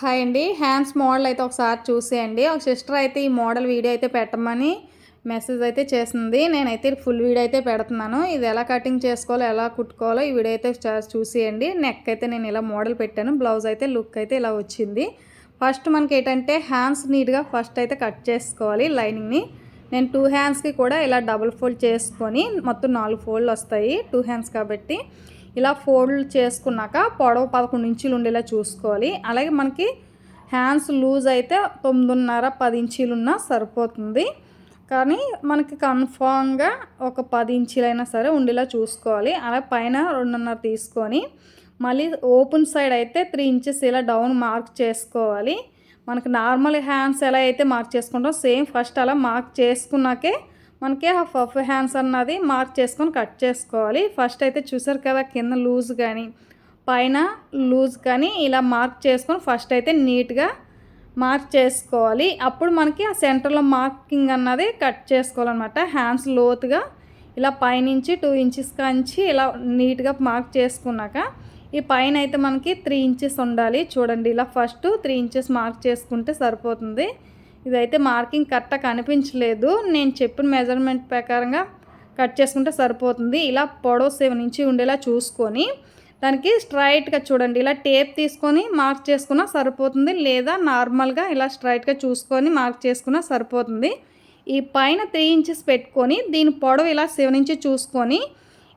Hi అండి. Hands model అయితే ఒకసారి చూసేయండి. ఒక సిస్టర్ అయితే ఈ మోడల్ వీడియో అయితే పెట్టమని మెసేజ్ అయితే చేసింది. నేనైతే ఫుల్ వీడియో అయితే పెడుతున్నాను. ఇది ఎలా కటింగ్ చేసుకోవాలో ఎలా కుట్టుకోవాలో ఈ వీడియో అయితే చూసేయండి. నెక్ అయితే నేను ఇలా మోడల్ పెట్టాను. బ్లౌజ్ అయితే లుక్ అయితే ఇలా వచ్చింది. ఫస్ట్ మనకి ఏంటంటే హ్యాండ్స్ నీట్గా ఫస్ట్ అయితే కట్ చేసుకోవాలి లైనింగ్ని. నేను టూ హ్యాండ్స్కి కూడా ఇలా డబుల్ ఫోల్డ్ చేసుకొని మొత్తం నాలుగు ఫోల్డ్లు వస్తాయి. టూ హ్యాండ్స్ కాబట్టి ఇలా ఫోల్డ్ చేసుకున్నాక పొడవు పదకొండు ఇంచులు ఉండేలా చూసుకోవాలి. అలాగే మనకి హ్యాండ్స్ లూజ్ అయితే తొమ్మిదిన్నర పది ఇంచీలు ఉన్నా సరిపోతుంది. కానీ మనకి కన్ఫామ్గా ఒక పది ఇంచీలైనా సరే ఉండేలా చూసుకోవాలి. అలా పైన రెండున్నర తీసుకొని మళ్ళీ ఓపెన్ సైడ్ అయితే త్రీ ఇంచెస్ ఇలా డౌన్ మార్క్ చేసుకోవాలి. మనకి నార్మల్ హ్యాండ్స్ ఎలా అయితే మార్క్ చేసుకుంటాం సేమ్ ఫస్ట్ అలా మార్క్ చేసుకున్నాకే మనకి ఆ పఫ్ హ్యాండ్స్ అన్నది మార్క్ చేసుకొని కట్ చేసుకోవాలి. ఫస్ట్ అయితే చూసారు కదా కింద లూజ్ కానీ పైన లూజ్ కానీ ఇలా మార్క్ చేసుకొని ఫస్ట్ అయితే నీట్గా మార్క్ చేసుకోవాలి. అప్పుడు మనకి ఆ సెంటర్లో మార్కింగ్ అన్నది కట్ చేసుకోవాలన్నమాట. హ్యాండ్స్ లోతుగా ఇలా పైనుంచి టూ ఇంచెస్ కాంచి ఇలా నీట్గా మార్క్ చేసుకున్నాక ఈ పైన అయితే మనకి త్రీ ఇంచెస్ ఉండాలి. చూడండి ఇలా ఫస్ట్ త్రీ ఇంచెస్ మార్క్ చేసుకుంటే సరిపోతుంది. ఇదైతే మార్కింగ్ కరెక్ట్గా కనిపించలేదు. నేను చెప్పిన మెజర్మెంట్ ప్రకారంగా కట్ చేసుకుంటే సరిపోతుంది. ఇలా పొడవు సెవెన్ ఇంచి ఉండేలా చూసుకొని దానికి స్ట్రైట్గా చూడండి. ఇలా టేప్ తీసుకొని మార్క్ చేసుకున్నా సరిపోతుంది. లేదా నార్మల్గా ఇలా స్ట్రైట్గా చూసుకొని మార్క్ చేసుకున్నా సరిపోతుంది. ఈ పైన త్రీ ఇంచెస్ పెట్టుకొని దీని పొడవు ఇలా సెవెన్ ఇంచెస్ చూసుకొని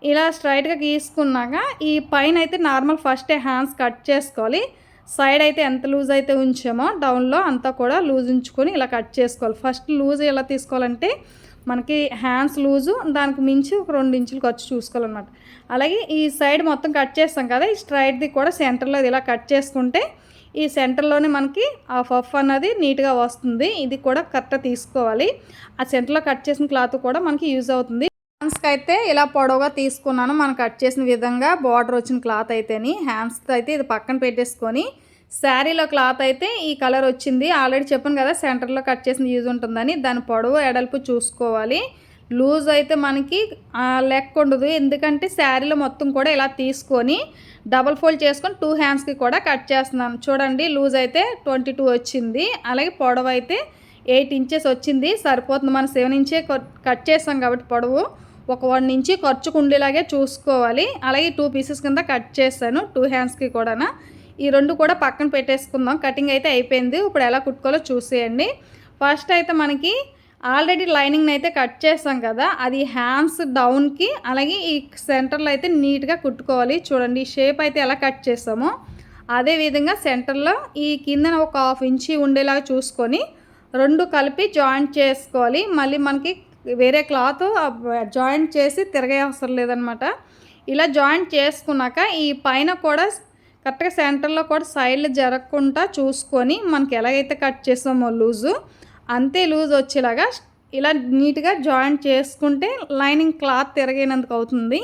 ఇలా స్ట్రైట్గా గీసుకున్నాక ఈ పైన అయితే నార్మల్ ఫస్ట్ హ్యాండ్స్ కట్ చేసుకోవాలి. సైడ్ అయితే ఎంత లూజ్ అయితే ఉంచామో డౌన్లో అంతా కూడా లూజ్ ఉంచుకొని ఇలా కట్ చేసుకోవాలి. ఫస్ట్ లూజ్ ఎలా తీసుకోవాలంటే మనకి హ్యాండ్స్ లూజు దానికి మించి ఒక రెండు ఇంచులు ఖర్చు చూసుకోవాలన్నమాట. అలాగే ఈ సైడ్ మొత్తం కట్ చేస్తాం కదా ఈ స్ట్రైట్ది కూడా సెంటర్లో ఇలా కట్ చేసుకుంటే ఈ సెంటర్లోనే మనకి ఆ పఫ్ అన్నది నీట్గా వస్తుంది. ఇది కూడా కరెక్ట్గా తీసుకోవాలి. ఆ సెంటర్లో కట్ చేసిన క్లాత్ కూడా మనకి యూజ్ అవుతుంది. హ్యాండ్స్కి అయితే ఇలా పొడవుగా తీసుకున్నాను. మనం కట్ చేసిన విధంగా బార్డర్ వచ్చిన క్లాత్ అయితేని హ్యాండ్స్ అయితే ఇది పక్కన పెట్టేసుకొని శారీలో క్లాత్ అయితే ఈ కలర్ వచ్చింది. ఆల్రెడీ చెప్పాను కదా సెంటర్లో కట్ చేసిన యూజ్ ఉంటుందని. దాని పొడవు ఎడల్పు చూసుకోవాలి. లూజ్ అయితే మనకి లెక్క ఉండదు. ఎందుకంటే శారీలో మొత్తం కూడా ఇలా తీసుకొని డబల్ ఫోల్డ్ చేసుకొని టూ హ్యాండ్స్కి కూడా కట్ చేస్తున్నాను. చూడండి లూజ్ అయితే ట్వంటీ టూ వచ్చింది. అలాగే పొడవు అయితే ఎయిట్ ఇంచెస్ వచ్చింది. సరిపోతుంది. మనం సెవెన్ ఇంచే కట్ చేస్తాం కాబట్టి పొడవు. ఒక వన్ ఇంచి ఖర్చుకు ఉండేలాగే చూసుకోవాలి. అలాగే టూ పీసెస్ కింద కట్ చేశాను టూ హ్యాండ్స్కి కూడా ఈ రెండు కూడా పక్కన పెట్టేసుకుందాం. కటింగ్ అయితే అయిపోయింది. ఇప్పుడు ఎలా కుట్టుకోవాలో చూసేయండి. ఫస్ట్ అయితే మనకి ఆల్రెడీ లైనింగ్ని అయితే కట్ చేస్తాం కదా. అది హ్యాండ్స్ డౌన్కి అలాగే ఈ సెంటర్లో అయితే నీట్గా కుట్టుకోవాలి. చూడండి ఈ షేప్ అయితే ఎలా కట్ చేస్తామో అదే విధంగా సెంటర్లో ఈ కిందన ఒక హాఫ్ ఇంచి ఉండేలాగా చూసుకొని రెండు కలిపి జాయింట్ చేసుకోవాలి. మళ్ళీ మనకి వేరే క్లాత్ జాయింట్ చేసి తిరగే అవసరం లేదనమాట. ఇలా జాయింట్ చేసుకున్నాక ఈ పైన కూడా కరెక్ట్గా సెంటర్లో కూడా సైడ్లు జరగకుండా చూసుకొని మనకి ఎలాగైతే కట్ చేసామో లూజు అంతే లూజ్ వచ్చేలాగా ఇలా నీట్గా జాయింట్ చేసుకుంటే లైనింగ్ క్లాత్ తిరగైనందుకు అవుతుంది.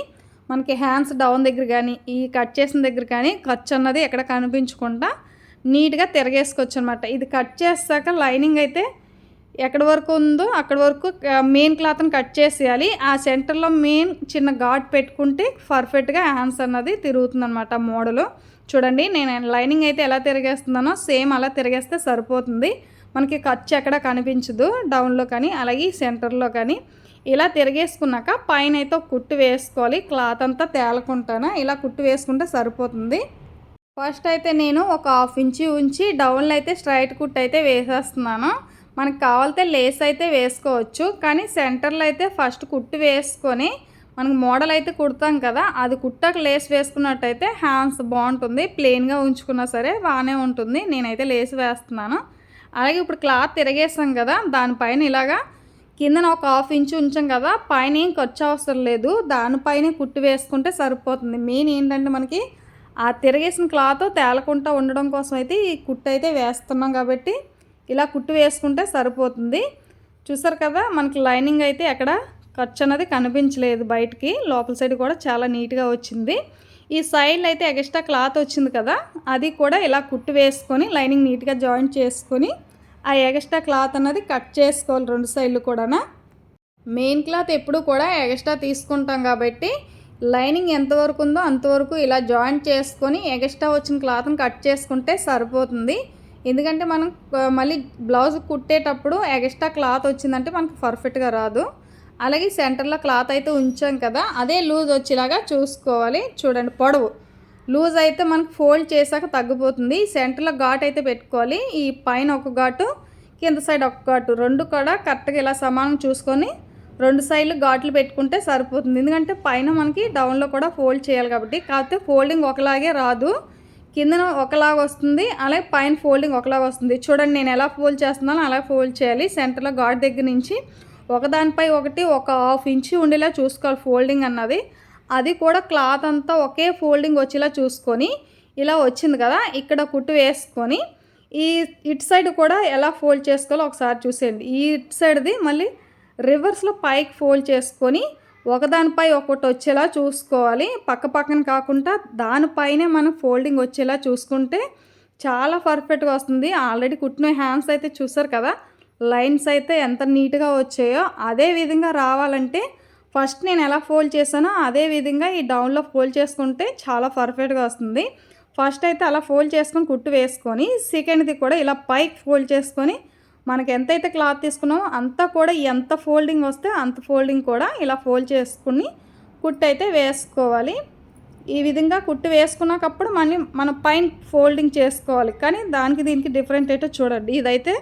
మనకి హ్యాండ్స్ డౌన్ దగ్గర కానీ ఈ కట్ చేసిన దగ్గర కానీ ఖర్చు అన్నది ఎక్కడ కనిపించకుండా నీట్గా తిరగేసుకోవచ్చు అనమాట ఇది కట్ చేస్తాక లైనింగ్ అయితే ఎక్కడి వరకు ఉందో అక్కడి వరకు మెయిన్ క్లాత్ని కట్ చేసేయాలి. ఆ సెంటర్లో మెయిన్ చిన్న ఘాట్ పెట్టుకుంటే పర్ఫెక్ట్గా హ్యాండ్స్ అన్నది తిరుగుతుంది అనమాట మోడలు. చూడండి నేను లైనింగ్ అయితే ఎలా తిరిగేస్తున్నానో సేమ్ అలా తిరిగేస్తే సరిపోతుంది. మనకి ఖర్చు ఎక్కడ కనిపించదు డౌన్లో కానీ అలాగే సెంటర్లో కానీ. ఇలా తిరిగేసుకున్నాక పైన అయితే కుట్టు వేసుకోవాలి. క్లాత్ అంతా తేలకుంటాను ఇలా కుట్టు వేసుకుంటే సరిపోతుంది. ఫస్ట్ అయితే నేను ఒక హాఫ్ ఇంచి ఉంచి డౌన్లో అయితే స్ట్రైట్ కుట్ అయితే వేసేస్తున్నాను. మనకు కావాలితే లేస్ అయితే వేసుకోవచ్చు కానీ సెంటర్లో అయితే ఫస్ట్ కుట్టు వేసుకొని మనకు మోడల్ అయితే కుడతాం కదా అది కుట్టక లేస్ వేసుకున్నట్టయితే హ్యాండ్స్ బాగుంటుంది ప్లెయిన్గా ఉంచుకున్నా సరే బాగానే ఉంటుంది నేనైతే లేస్ వేస్తున్నాను. అలాగే ఇప్పుడు క్లాత్ తిరగేసాం కదా దానిపైన ఇలాగా కిందన ఒక హాఫ్ ఇంచు ఉంచాం కదా పైన ఏం ఖర్చు అవసరం లేదు దానిపైనే కుట్టు వేసుకుంటే సరిపోతుంది. మెయిన్ ఏంటంటే మనకి ఆ తిరగేసిన క్లాత్ తేలకుండా ఉండడం కోసం అయితే ఈ కుట్టు అయితే వేస్తున్నాం కాబట్టి ఇలా కుట్టు వేసుకుంటే సరిపోతుంది. చూసారు కదా మనకి లైనింగ్ అయితే ఎక్కడ ఖర్చు అనేది కనిపించలేదు బయటికి. లోపల సైడ్ కూడా చాలా నీట్గా వచ్చింది. ఈ సైడ్ అయితే ఎక్స్ట్రా క్లాత్ వచ్చింది కదా అది కూడా ఇలా కుట్టు వేసుకొని లైనింగ్ నీట్గా జాయింట్ చేసుకొని ఆ ఎగస్ట్రా క్లాత్ అన్నది కట్ చేసుకోవాలి రెండు సైడ్లు కూడా మెయిన్ క్లాత్ ఎప్పుడు కూడా ఎగస్ట్రా తీసుకుంటాం కాబట్టి లైనింగ్ ఎంతవరకు ఉందో అంతవరకు ఇలా జాయింట్ చేసుకొని ఎగస్ట్రా వచ్చిన క్లాత్ని కట్ చేసుకుంటే సరిపోతుంది. ఎందుకంటే మనం మళ్ళీ బ్లౌజ్ కుట్టేటప్పుడు ఎక్స్ట్రా క్లాత్ వచ్చిందంటే మనకు పర్ఫెక్ట్గా రాదు. అలాగే సెంటర్లో క్లాత్ అయితే ఉంచాం కదా అదే లూజ్ వచ్చేలాగా చూసుకోవాలి. చూడండి పొడవు. లూజ్ అయితే మనకు ఫోల్డ్ చేశాక తగ్గిపోతుంది. సెంటర్లో ఘాట్ అయితే పెట్టుకోవాలి. ఈ పైన ఒక ఘాటు కింద సైడ్ ఒక ఘాటు. రెండు కూడా కరెక్ట్గా ఇలా సమానం చూసుకొని రెండు సైడ్లు ఘాట్లు పెట్టుకుంటే సరిపోతుంది. ఎందుకంటే పైన మనకి డౌన్లో కూడా ఫోల్డ్ చేయాలి కాబట్టి కాకపోతే ఫోల్డింగ్ ఒకలాగే రాదు. కిందన ఒకలాగా వస్తుంది అలాగే పైన ఫోల్డింగ్ ఒకలాగా వస్తుంది. చూడండి నేను ఎలా ఫోల్డ్ చేస్తున్నానో అలా ఫోల్డ్ చేయాలి. సెంటర్లో ఘాట్ దగ్గర నుంచి ఒకదానిపై ఒకటి ఒక హాఫ్ ఇంచు ఉండేలా చూసుకోవాలి ఫోల్డింగ్ అన్నది. అది కూడా క్లాత్ అంతా ఒకే ఫోల్డింగ్ వచ్చేలా చూసుకొని ఇలా వచ్చింది కదా ఇక్కడ కుట్టు వేసుకొని ఈ ఇటు సైడ్ కూడా ఎలా ఫోల్డ్ చేసుకోవాలో ఒకసారి చూసేయండి. ఈ ఇటు సైడ్ది మళ్ళీ రివర్స్లో పైకి ఫోల్డ్ చేసుకొని ఒకదానిపై ఒకటి వచ్చేలా చూసుకోవాలి. పక్క పక్కన కాకుండా దానిపైనే మనం ఫోల్డింగ్ వచ్చేలా చూసుకుంటే చాలా పర్ఫెక్ట్గా వస్తుంది. ఆల్రెడీ కుట్టిన హ్యాండ్స్ అయితే చూసారు కదా? లైన్స్ అయితే ఎంత నీట్గా వచ్చాయో అదే విధంగా రావాలంటే ఫస్ట్ నేను ఎలా ఫోల్డ్ చేశానో అదే విధంగా ఈ డౌన్లో ఫోల్డ్ చేసుకుంటే చాలా పర్ఫెక్ట్గా వస్తుంది. ఫస్ట్ అయితే అలా ఫోల్డ్ చేసుకొని కుట్టు వేసుకొని సెకండ్ది కూడా ఇలా పైకి ఫోల్డ్ చేసుకొని మనకి ఎంతైతే క్లాత్ తీసుకున్నామో అంతా కూడా ఎంత ఫోల్డింగ్ వస్తే అంత ఫోల్డింగ్ కూడా ఇలా ఫోల్డ్ చేసుకుని కుట్టు అయితే వేసుకోవాలి. ఈ విధంగా కుట్టు వేసుకున్నప్పుడు మనం మనం పైన ఫోల్డింగ్ చేసుకోవాలి. కానీ దానికి దీనికి డిఫరెంట్ అయితే చూడండి. ఇదైతే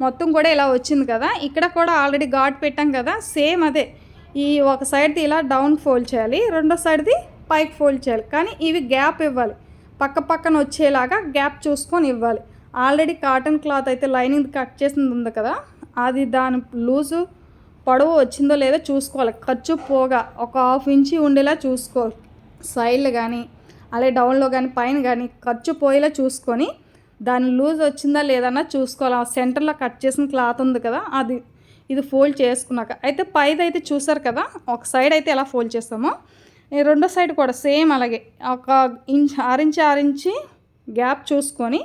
మొత్తం కూడా ఇలా వచ్చింది కదా. ఇక్కడ కూడా ఆల్రెడీ ఘాట్ పెట్టాం కదా. సేమ్ అదే. ఈ ఒక సైడ్ది ఇలా డౌన్ ఫోల్డ్ చేయాలి. రెండో సైడ్ది పైకి ఫోల్డ్ చేయాలి. కానీ ఇవి గ్యాప్ ఇవ్వాలి. పక్క పక్కన వచ్చేలాగా గ్యాప్ చూసుకొని ఇవ్వాలి. ఆల్రెడీ కాటన్ క్లాత్ అయితే లైనింగ్ కట్ చేసింది ఉంది కదా అది దాని లూజు పొడవు వచ్చిందో లేదో చూసుకోవాలి. ఖర్చు పోగా ఒక హాఫ్ ఇంచి ఉండేలా చూసుకోవాలి సైడ్లు కానీ అలాగే డౌన్లో కానీ పైన కానీ ఖర్చు పోయేలా చూసుకొని దాని లూజ్ వచ్చిందా లేదన్నా చూసుకోవాలి. ఆ సెంటర్లో కట్ చేసిన క్లాత్ ఉంది కదా అది ఇది ఫోల్డ్ చేసుకున్నాక. అయితే పైది అయితే చూసారు కదా ఒక సైడ్ అయితే ఎలా ఫోల్డ్ చేస్తామో రెండో సైడ్ కూడా సేమ్ అలాగే. ఒక ఇంచ్ ఆరించి ఆరించి గ్యాప్ చూసుకొని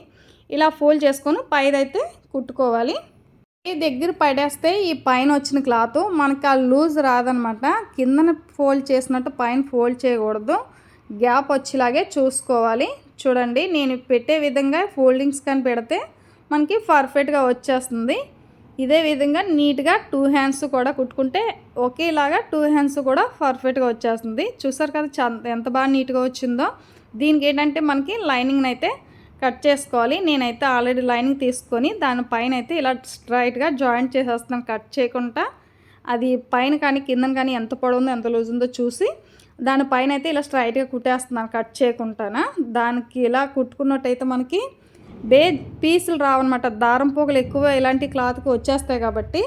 ఇలా ఫోల్డ్ చేసుకొని పైదైతే కుట్టుకోవాలి. ఈ దగ్గర పడేస్తే ఈ పైన వచ్చిన క్లాత్ మనకి ఆ లూజ్ రాదనమాట. కిందన ఫోల్డ్ చేసినట్టు పైన ఫోల్డ్ చేయకూడదు. గ్యాప్ వచ్చేలాగే చూసుకోవాలి. చూడండి నేను పెట్టే విధంగా ఫోల్డింగ్స్ కానీ పెడితే మనకి పర్ఫెక్ట్గా వచ్చేస్తుంది. ఇదే విధంగా నీట్గా టూ హ్యాండ్స్ కూడా కుట్టుకుంటే ఒకేలాగా టూ హ్యాండ్స్ కూడా పర్ఫెక్ట్గా వచ్చేస్తుంది. చూసారు కదా చ- ఎంత బాగా నీట్గా వచ్చిందో. దీనికి ఏంటంటే మనకి లైనింగ్ అయితే కట్ చేసుకోవాలి. నేనైతే ఆల్రెడీ లైనింగ్ తీసుకొని దానిపైన అయితే ఇలా స్ట్రైట్గా జాయింట్ చేసేస్తున్నాను కట్ చేయకుండా. అది పైన కానీ కిందన కానీ ఎంత పొడవుందో ఎంత లూజ్ ఉందో చూసి దానిపైన అయితే ఇలా స్ట్రైట్గా కుట్టేస్తున్నాను కట్ చేయకుండానా. దానికి ఇలా కుట్టుకున్నట్టయితే మనకి బే పీసులు రావన్నమాట. దారం పోగలు ఎక్కువ ఇలాంటి క్లాత్కి వచ్చేస్తాయి కాబట్టి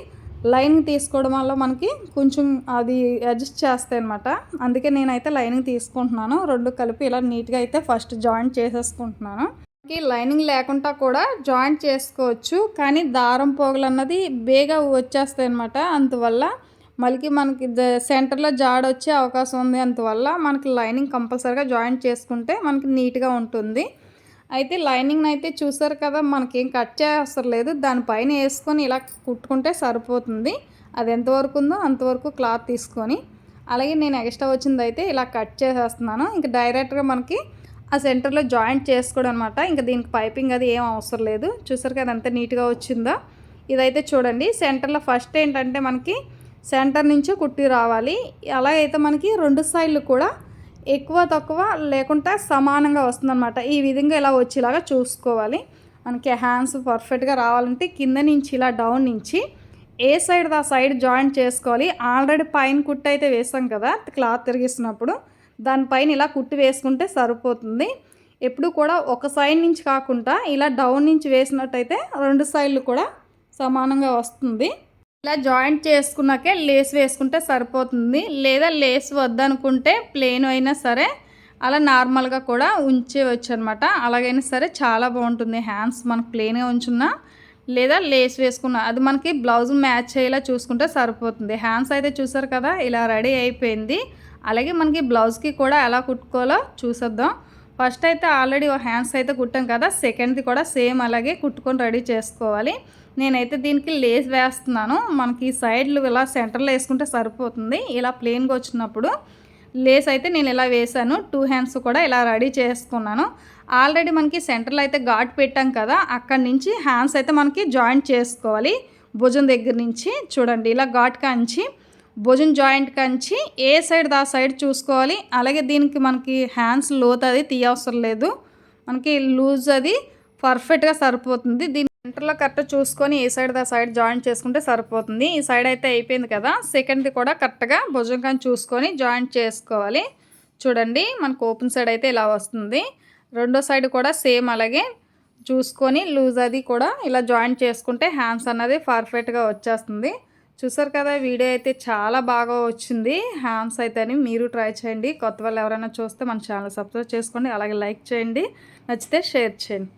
లైనింగ్ తీసుకోవడం వల్ల మనకి కొంచెం అది అడ్జస్ట్ చేస్తాయి అనమాట అందుకే నేనైతే లైనింగ్ తీసుకుంటున్నాను. రెండు కలిపి ఇలా నీట్గా అయితే ఫస్ట్ జాయింట్ చేసేసుకుంటున్నాను. కి లైనింగ్ లేకుండా కూడా జాయింట్ చేసుకోవచ్చు. కానీ దారం పోగులు అన్నది బేగా వచ్చేస్తాయి అనమాట అందువల్ల మళ్ళీ మనకి సెంటర్లో జాడ వచ్చే అవకాశం ఉంది. అందువల్ల మనకి లైనింగ్ కంపల్సరీగా జాయింట్ చేసుకుంటే మనకి నీట్గా ఉంటుంది. అయితే లైనింగ్ అయితే చూసారు కదా మనకేం కట్ చేస్తారు లేదు. దానిపైన వేసుకొని ఇలా కుట్టుకుంటే సరిపోతుంది. అది ఎంతవరకు ఉందో అంతవరకు క్లాత్ తీసుకొని. అలాగే నేను ఎక్స్ట్రా వచ్చింది అయితే ఇలా కట్ చేసేస్తున్నాను. ఇంకా డైరెక్ట్గా మనకి ఆ సెంటర్లో జాయింట్ చేసుకోవడం అనమాట ఇంకా దీనికి పైపింగ్ అది ఏం అవసరం లేదు. చూసారు కదా ఎంత నీట్గా వచ్చిందో? ఇదైతే చూడండి సెంటర్లో ఫస్ట్ ఏంటంటే మనకి సెంటర్ నుంచే కుట్టి రావాలి. అలాగైతే మనకి రెండు సైడ్లు కూడా ఎక్కువ తక్కువ లేకుండా సమానంగా వస్తుందన్నమాట. ఈ విధంగా ఇలా వచ్చేలాగా చూసుకోవాలి. మనకి హ్యాండ్స్ పర్ఫెక్ట్గా రావాలంటే కింద నుంచి ఇలా డౌన్ నుంచి ఏ సైడ్ ఆ సైడ్ జాయింట్ చేసుకోవాలి. ఆల్రెడీ పైన కుట్టు అయితే వేసాం కదా క్లాత్ తిరిగిస్తున్నప్పుడు దానిపైన ఇలా కుట్టు వేసుకుంటే సరిపోతుంది. ఎప్పుడు కూడా ఒక సైడ్ నుంచి కాకుండా ఇలా డౌన్ నుంచి వేసినట్టయితే రెండు సైడ్లు కూడా సమానంగా వస్తుంది. ఇలా జాయింట్ చేసుకున్నాకే లేస్ వేసుకుంటే సరిపోతుంది. లేదా లేస్ వద్దనుకుంటే ప్లెయిన్ అయినా సరే అలా నార్మల్గా కూడా ఉంచేవచ్చు అనమాట అలాగైనా సరే చాలా బాగుంటుంది. హ్యాండ్స్ మనకు ప్లెయిన్గా ఉంచున్నా లేదా లేస్ వేసుకున్న అది మనకి బ్లౌజ్ మ్యాచ్ అయ్యేలా చూసుకుంటే సరిపోతుంది. హ్యాండ్స్ అయితే చూసారు కదా ఇలా రెడీ అయిపోయింది. అలాగే మనకి బ్లౌజ్కి కూడా ఎలా కుట్టుకోవాలో చూసేద్దాం. ఫస్ట్ అయితే ఆల్రెడీ హ్యాండ్స్ అయితే కుట్టాం కదా సెకండ్ది కూడా సేమ్ అలాగే కుట్టుకొని రెడీ చేసుకోవాలి. నేనైతే దీనికి లేస్ వేస్తున్నాను. మనకి సైడ్లు ఇలా సెంటర్లో వేసుకుంటే సరిపోతుంది. ఇలా ప్లెయిన్గా వచ్చినప్పుడు లేస్ అయితే నేను ఇలా వేసాను టూ హ్యాండ్స్ కూడా ఇలా రెడీ చేసుకున్నాను. ఆల్రెడీ మనకి సెంటర్లో అయితే ఘాట్ పెట్టాం కదా అక్కడి నుంచి హ్యాండ్స్ అయితే మనకి జాయింట్ చేసుకోవాలి. భుజం దగ్గర నుంచి చూడండి ఇలా ఘాట్ కాంచి భుజం జాయింట్ కంచి ఏ సైడ్ ఆ సైడ్ చూసుకోవాలి. అలాగే దీనికి మనకి హ్యాండ్స్ లోత్ అది తీయవసరం లేదు. మనకి లూజ్ అది పర్ఫెక్ట్గా సరిపోతుంది. దీని సెంటర్లో కరెక్ట్ చూసుకొని ఏ సైడ్ ఆ సైడ్ జాయింట్ చేసుకుంటే సరిపోతుంది. ఈ సైడ్ అయితే అయిపోయింది కదా. సెకండ్ది కూడా కరెక్ట్గా భుజం కానీ చూసుకొని జాయింట్ చేసుకోవాలి. చూడండి మనకు ఓపెన్ సైడ్ అయితే ఇలా వస్తుంది. రెండో సైడ్ కూడా సేమ్ అలాగే చూసుకొని లూజ్ అది కూడా ఇలా జాయింట్ చేసుకుంటే హ్యాండ్స్ అన్నది పర్ఫెక్ట్గా వచ్చేస్తుంది. చూసారు కదా వీడియో అయితే చాలా బాగా వచ్చింది. హ్యాండ్స్ అయితే అని మీరు ట్రై చేయండి. కొత్త వాళ్ళు ఎవరైనా చూస్తే మన ఛానల్ సబ్స్క్రైబ్ చేసుకోండి. అలాగే లైక్ చేయండి. నచ్చితే షేర్ చేయండి.